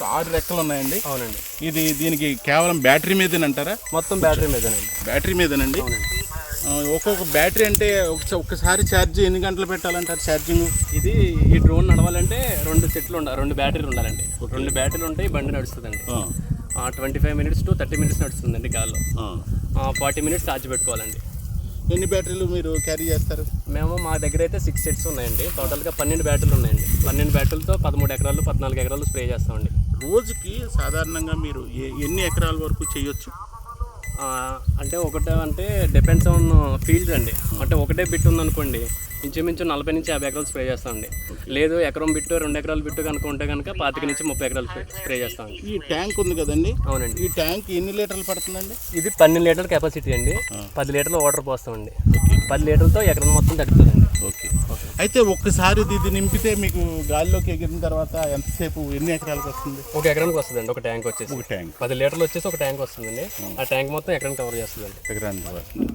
మొత్తం ఆరు రెక్కలు ఉన్నాయండి. అవునండి. ఇది దీనికి కేవలం బ్యాటరీ మీదేనంటారా మొత్తం బ్యాటరీ మీదేనండి బ్యాటరీ మీదేనండి. ఒక్కొక్క బ్యాటరీ అంటే ఒక- ఒక్కసారి ఛార్జ్ ఎన్ని గంటలు పెట్టాలంటారు ఛార్జింగ్? ఇది ఈ డ్రోన్ నడవాలంటే రెండు సెట్లు ఉండాలి రెండు బ్యాటరీలు ఉండాలండి. రెండు బ్యాటరీలు ఉంటాయి బండి నడుస్తుందండి. Twenty five minutes to thirty minutes నడుస్తుందండి గాల్లో. ఫార్టీ మినిట్స్ ఛార్జ్ పెట్టుకోవాలండి. ఎన్ని బ్యాటరీలు మీరు క్యారీ చేస్తారు? మేము మా దగ్గర అయితే సిక్స్ సెట్స్ ఉన్నాయండి. టోటల్గా పన్నెండు బ్యాటరీలు ఉన్నాయండి. పన్నెండు బ్యాటరీలతో పదమూడు ఎకరాలు పద్నాలుగు ఎకరాలు స్ప్రే చేస్తామండి. రోజుకి సాధారణంగా మీరు ఏ- ఎన్ని ఎకరాల వరకు చేయొచ్చు? అంటే ఒకటే అంటే డిపెండ్స్ ఆన్ ఫీల్డ్ అండి అంటే ఒకటే బిట్ ఉందనుకోండి ఇంచుమించు నలభై నుంచి యాభై ఎకరాలు స్ప్రే చేస్తామండి లేదు ఎకరం బిట్టు రెండు ఎకరాలు బిట్టు కనుక ఉంటే కనుక పాతిక నుంచి ముప్పై ఎకరాలు స్ప్రే- చేస్తామండి ఈ ట్యాంక్ ఉంది కదండి. అవునండి. ఈ ట్యాంక్ ఎన్ని లీటర్లు పడుతుందండి? ఇది పన్నెండు లీటర్ల కెపాసిటీ అండి. పది లీటర్లు వాటర్ పోస్తామండి. పది లీటర్లతో ఎకరం మొత్తం తడుపుతుందండి. ఓకే. అయితే ఒక్కసారి ఇది నింపితే మీకు గాలిలోకి ఎగిరిన తర్వాత ఎంతసేపు ఎన్ని ఎకరాలకు వస్తుంది? ఒక ఎకరానికి వస్తుందండి ఒక ట్యాంక్ వచ్చేసి. ఒక ట్యాంక్. పది లీటర్లు వచ్చేసి ఒక ట్యాంక్ వస్తుందండి. ఆ. ట్యాంక్ మొత్తం ఎకరం కవర్ చేస్తుందండి. ఎకరానికి వస్తుంది.